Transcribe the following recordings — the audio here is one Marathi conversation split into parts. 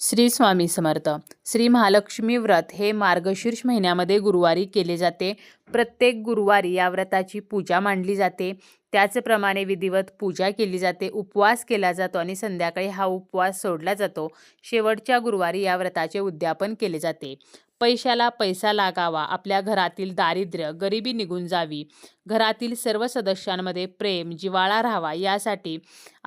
श्री स्वामी समर्थ. श्री महालक्ष्मी व्रत हे मार्गशीर्ष महिन्यामध्ये गुरुवारी केले जाते. प्रत्येक गुरुवारी या व्रताची पूजा मांडली जाते. त्याचप्रमाणे विधिवत पूजा केली जाते उपवास केला जातो आणि संध्याकाळी हा उपवास सोडला जातो. शेवटच्या गुरुवारी या व्रताचे उद्यापन केले जाते. पैशाला पैसा लागावा आपल्या घरातील दारिद्र्य गरिबी निघून जावी. घरातील सर्व सदस्यांमध्ये प्रेम जिव्हाळा राहावा यासाठी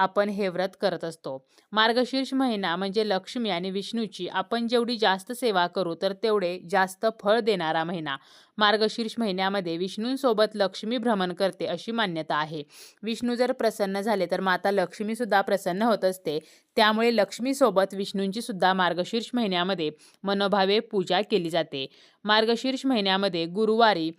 आपण हे व्रत करत असतो. मार्गशीर्ष महिना म्हणजे लक्ष्मी आणि विष्णूची आपण जेवढी जास्त सेवा करू तर तेवढे जास्त फळ देणारा महिना. मार्गशीर्ष महिन्यामध्ये विष्णूंसोबत लक्ष्मी भ्रमण करते अशी मान्यता आहे. विष्णू जर प्रसन्न झाले तर माता लक्ष्मीसुद्धा प्रसन्न होत असते. त्यामुळे लक्ष्मीसोबत विष्णूंची सुद्धा मार्गशीर्ष महिन्यामध्ये मनोभावे पूजा केली जाते. मार्गशीर्ष महिन्यामध्ये गुरुवारी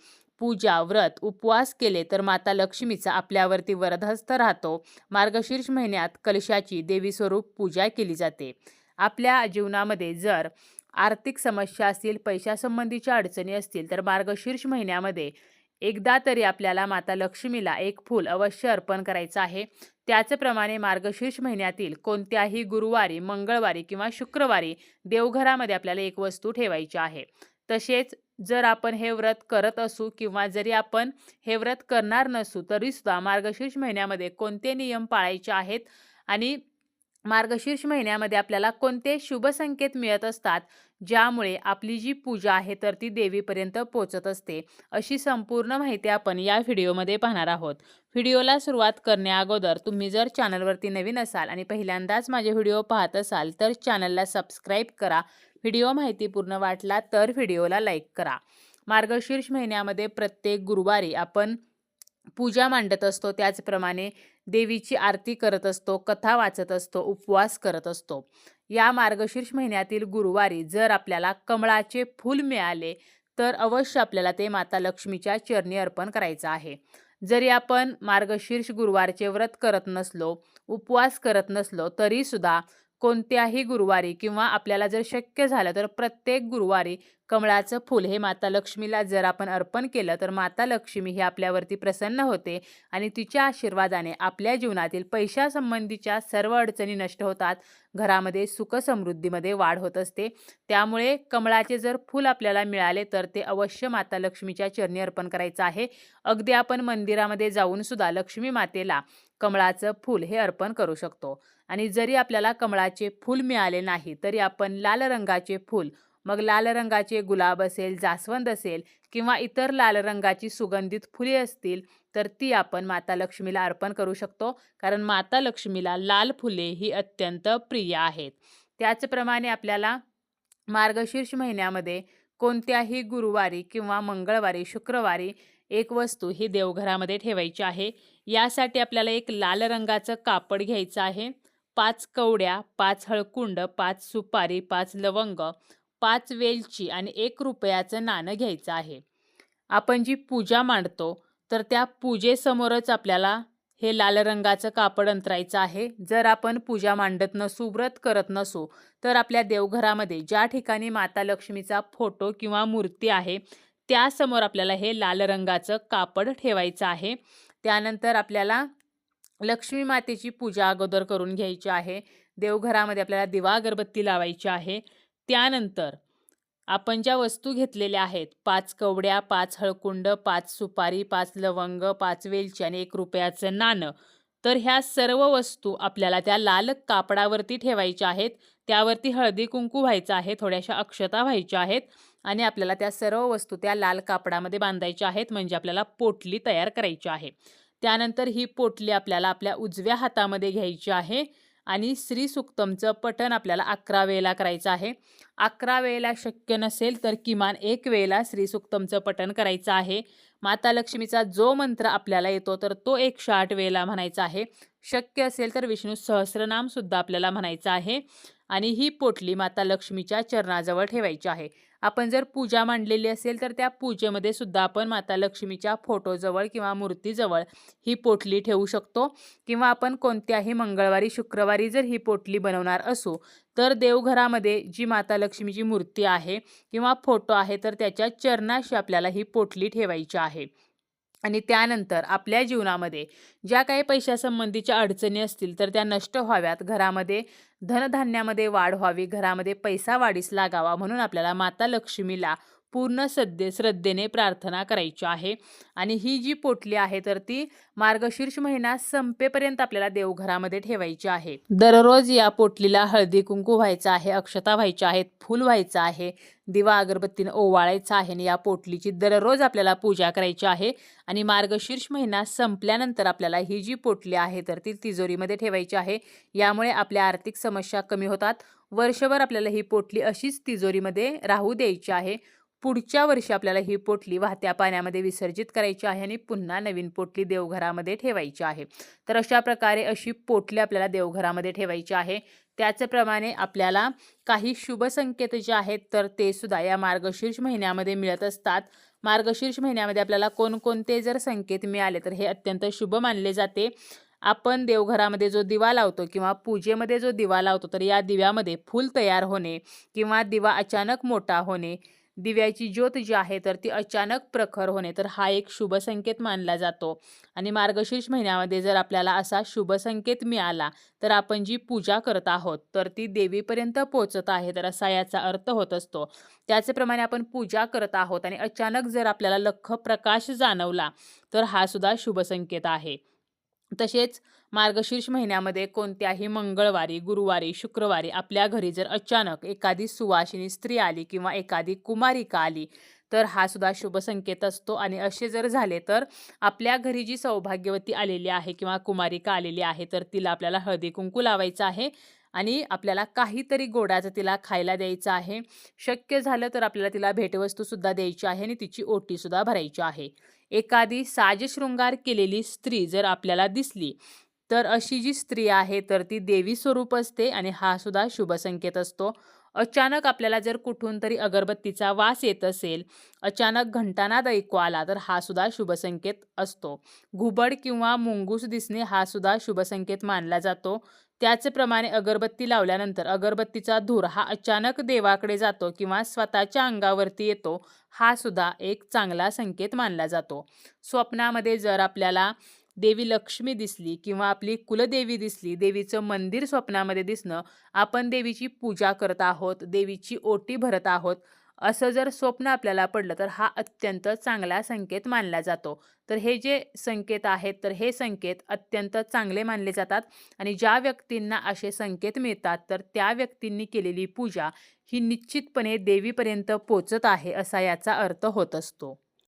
पूजा व्रत उपवास केले तर माता लक्ष्मीचा आपल्यावरती वरदहस्त राहतो. मार्गशीर्ष महिन्यात कलशाची देवी स्वरूप पूजा केली जाते. आपल्या जीवनामध्ये जर आर्थिक समस्या असतील पैशासंबंधीच्या अडचणी असतील तर मार्गशीर्ष महिन्यामध्ये एकदा तरी आपल्याला माता लक्ष्मीला एक फूल अवश्य अर्पण करायचं आहे. त्याचप्रमाणे मार्गशीर्ष महिन्यातील कोणत्याही गुरुवारी मंगळवारी किंवा शुक्रवारी देवघरामध्ये आपल्याला एक वस्तू ठेवायची आहे. तसेच जर आपण हे व्रत करत असू किंवा जरी आपण हे व्रत करणार नसू तरीसुद्धा मार्गशीर्ष महिन्यामध्ये कोणते नियम पाळायचे आहेत? आणि मार्गशीर्ष महिन्यामध्ये आपल्याला कोणते शुभ संकेत मिळत असतात? ज्यामुळे आपली जी पूजा आहे तर ती देवीपर्यंत पोचत असते. अशी संपूर्ण माहिती आपण या व्हिडिओमध्ये पाहणार आहोत. व्हिडिओला सुरुवात करण्याअगोदर तुम्ही जर चॅनलवरती नवीन असाल आणि पहिल्यांदाच माझे व्हिडिओ पाहत असाल तर चॅनलला सबस्क्राईब करा. व्हिडिओ माहितीपूर्ण वाटला तर व्हिडिओला लाईक करा. मार्गशीर्ष महिन्यामध्ये प्रत्येक गुरुवारी आपण पूजा मांडत असतो. त्याचप्रमाणे देवीची आरती करत असतो कथा वाचत असतो उपवास करत असतो. या मार्गशीर्ष महिन्यातील गुरुवारी जर आपल्याला कमळाचे फूल मिळाले तर अवश्य आपल्याला ते माता लक्ष्मीच्या चरणी अर्पण करायचं आहे. जरी आपण मार्गशीर्ष गुरुवारचे व्रत करत नसलो उपवास करत नसलो तरीसुद्धा कोणत्याही गुरुवारी किंवा आपल्याला जर शक्य झालं तर प्रत्येक गुरुवारी कमळाचं फूल. हे माता लक्ष्मीला जर आपण अर्पण केलं तर माता लक्ष्मी ही आपल्यावरती प्रसन्न होते आणि तिच्या आशीर्वादाने आपल्या जीवनातील पैशासंबंधीच्या सर्व अडचणी नष्ट होतात. घरामध्ये सुख समृद्धीमध्ये वाढ होत असते. त्यामुळे कमळाचे जर फूल आपल्याला मिळाले तर ते अवश्य माता लक्ष्मीच्या चरणी अर्पण करायचं आहे. अगदी आपण मंदिरामध्ये जाऊन सुद्धा लक्ष्मी मातेला कमळाचं फूल हे अर्पण करू शकतो. आणि जरी आपल्याला कमळाचे फूल मिळाले नाही तरी आपण लाल रंगाचे फूल मग लाल रंगाचे गुलाब असेल जास्वंद असेल किंवा इतर लाल रंगाची सुगंधित फुले असतील तर ती आपण माता लक्ष्मीला अर्पण करू शकतो. कारण माता लक्ष्मीला लाल फुले ही अत्यंत प्रिय आहेत. त्याचप्रमाणे आपल्याला मार्गशीर्ष महिन्यामध्ये कोणत्याही गुरुवारी किंवा मंगळवारी शुक्रवारी एक वस्तू ही देवघरामध्ये ठेवायची आहे. यासाठी आपल्याला एक लाल रंगाचं कापड घ्यायचं आहे. पाच कवड्या पाच हळकुंड पाच सुपारी पाच लवंग पाच वेलची आणि एक रुपयाचं नाणं घ्यायचं आहे. आपण जी पूजा मांडतो तर त्या पूजेसमोरच आपल्याला हे लाल रंगाचं कापड अंतरायचं आहे. जर आपण पूजा मांडत नसू व्रत करत नसू तर आपल्या देवघरामध्ये ज्या ठिकाणी माता लक्ष्मीचा फोटो किंवा मूर्ती आहे त्यासमोर आपल्याला हे लाल रंगाचं कापड ठेवायचं आहे. त्यानंतर आपल्याला लक्ष्मी मातेची पूजा अगोदर करून घ्यायची आहे. देवघरामध्ये आपल्याला दिवा अगरबत्ती लावायची आहे. त्यानंतर आपण ज्या वस्तू घेतलेल्या आहेत पाच कवड्या पाच हळकुंड पाच सुपारी पाच लवंग पाच वेलची आणि एक रुपयाचं नाणं तर ह्या सर्व वस्तू आपल्याला त्या लाल कापडावरती ठेवायच्या आहेत. त्यावरती हळदी कुंकू व्हायचं आहे थोड्याशा अक्षता व्हायच्या आहेत आणि आपल्याला त्या सर्व वस्तू त्या लाल कापडामध्ये बांधायच्या आहेत म्हणजे आपल्याला पोटली तयार करायची आहे. त्यानंतर ही पोटली आपल्याला आपल्या उजव्या हातामध्ये घ्यायची आहे. आणि श्री सुक्तमचं पठण आपल्याला अकरा वेळेला करायचं आहे. अकरा वेळेला शक्य नसेल तर किमान एक वेळेला श्री सुक्तमचं पठण करायचं आहे. माता लक्ष्मीचा जो मंत्र आपल्याला येतो तर तो एकशे आठ वेळेला म्हणायचा आहे. शक्य असेल तर विष्णू सहस्रनामसुद्धा आपल्याला म्हणायचं आहे. आणि ही पोटली माता लक्ष्मीच्या चरणाजवळ ठेवायची आहे. आपण जर पूजा मांडलेली असेल तर त्या पूजेमध्ये सुद्धा आपण माता लक्ष्मीच्या फोटोजवळ किंवा मूर्तीजवळ ही पोटली ठेवू शकतो किंवा आपण कोणत्याही मंगळवारी शुक्रवारी जर ही पोटली बनवणार असू तर देवघरामध्ये जी माता लक्ष्मीची मूर्ती आहे किंवा फोटो आहे तर त्याच्या चरणाशी आपल्याला ही पोटली ठेवायची आहे. आणि त्यानंतर आपल्या जीवनामध्ये ज्या काही पैशासंबंधीच्या अडचणी असतील तर त्या नष्ट व्हाव्यात. घरामध्ये धनधान्यामध्ये वाढ व्हावी. घरामध्ये पैसा वाढीस लागावा म्हणून आपल्याला माता लक्ष्मीला पूर्ण सद्दे श्रद्धेने प्रार्थना करायची आहे. आणि ही जी पोटली आहे तर ती मार्गशीर्ष महिना संपेपर्यंत आपल्याला देवघरामध्ये ठेवायची आहे. दररोज या पोटलीला हळदी कुंकू व्हायचं आहे अक्षता व्हायच्या आहेत फूल व्हायचं आहे दिवा अगरबत्तीनं ओवाळायचा आहे आणि या पोटलीची दररोज आपल्याला पूजा करायची आहे. आणि मार्गशीर्ष महिना संपल्यानंतर आपल्याला ही जी पोटली आहे तर ती तिजोरीमध्ये ठेवायची आहे. यामुळे आपल्या आर्थिक समस्या कमी होतात. वर्षभर आपल्याला ही पोटली अशीच तिजोरीमध्ये राहू द्यायची आहे. पुढच्या वर्षी आपल्याला ही पोटली वाहत्या पाण्यामध्ये विसर्जित करायची आहे आणि पुन्हा नवीन पोटली देवघरामध्ये ठेवायची आहे. तर अशा प्रकारे अशी पोटली आपल्याला देवघरामध्ये ठेवायची आहे. त्याचप्रमाणे आपल्याला काही शुभ संकेत जे आहेत तर ते सुद्धा या मार्गशीर्ष महिन्यामध्ये मिळत असतात. मार्गशीर्ष महिन्यामध्ये आपल्याला कोणकोणते जर संकेत मिळाले तर हे अत्यंत शुभ मानले जाते. आपण देवघरामध्ये जो दिवा लावतो किंवा पूजेमध्ये जो दिवा लावतो तर या दिव्यामध्ये फूल तयार होणे किंवा दिवा अचानक मोठा होणे दिव्याची ज्योत जी आहे तर ती अचानक प्रखर होणे तर हा एक शुभ संकेत मानला जातो. आणि मार्गशीर्ष महिन्यामध्ये जर आपल्याला असा शुभ संकेत मिळाला तर आपण जी पूजा करत आहोत तर ती देवीपर्यंत पोहोचत आहे तर असा याचा अर्थ होत असतो. त्याचप्रमाणे आपण पूजा करत आहोत आणि अचानक जर आपल्याला लख प्रकाश जाणवला तर हा सुद्धा शुभ संकेत आहे. तसेच मार्गशीर्ष महिन्यामध्ये कोणत्याही मंगळवारी गुरुवारी शुक्रवारी आपल्या घरी जर अचानक एखादी सुवासिनी स्त्री आली किंवा एखादी कुमारिका आली तर हा सुद्धा शुभ संकेत असतो. आणि असे जर झाले तर आपल्या घरी जी सौभाग्यवती आलेली आहे किंवा कुमारिका आलेली आहे तर तिला आपल्याला हळदी कुंकू लावायचं आहे. आणि आपल्याला काहीतरी गोडाचं तिला खायला द्यायचं आहे. शक्य झालं तर आपल्याला तिला भेटवस्तूसुद्धा द्यायची आहे आणि तिची ओटीसुद्धा भरायची आहे. एखादी साजशृंगार केलेली स्त्री जर आपल्याला दिसली तर अशी जी स्त्री आहे तर ती देवी स्वरूप असते आणि हा सुद्धा शुभसंकेत असतो. अचानक आपल्याला जर कुठून तरी अगरबत्तीचा वास येत असेल अचानक घंटानाद ऐकू आला तर हा सुद्धा शुभसंकेत असतो. घुबड किंवा मुंगूस दिसणे हा सुद्धा शुभसंकेत मानला जातो. त्याचप्रमाणे अगरबत्ती लावल्यानंतर अगरबत्तीचा धूर हा अचानक देवाकडे जातो किंवा स्वतःच्या अंगावरती येतो हा सुद्धा एक चांगला संकेत मानला जातो. स्वप्नामध्ये जर आपल्याला देवी लक्ष्मी दिसली किंवा आपली कुलदेवी दिसली देवीचं मंदिर स्वप्नामध्ये दिसणं आपण देवीची पूजा करत आहोत देवीची ओटी भरत आहोत असं जर स्वप्न आपल्याला पडलं तर हा अत्यंत चांगला संकेत मानला जातो. तर हे जे संकेत आहेत तर हे संकेत अत्यंत चांगले मानले जातात. आणि ज्या व्यक्तींना असे संकेत मिळतात तर त्या व्यक्तींनी केलेली पूजा ही निश्चितपणे देवीपर्यंत पोचत आहे असा याचा अर्थ होत असतो.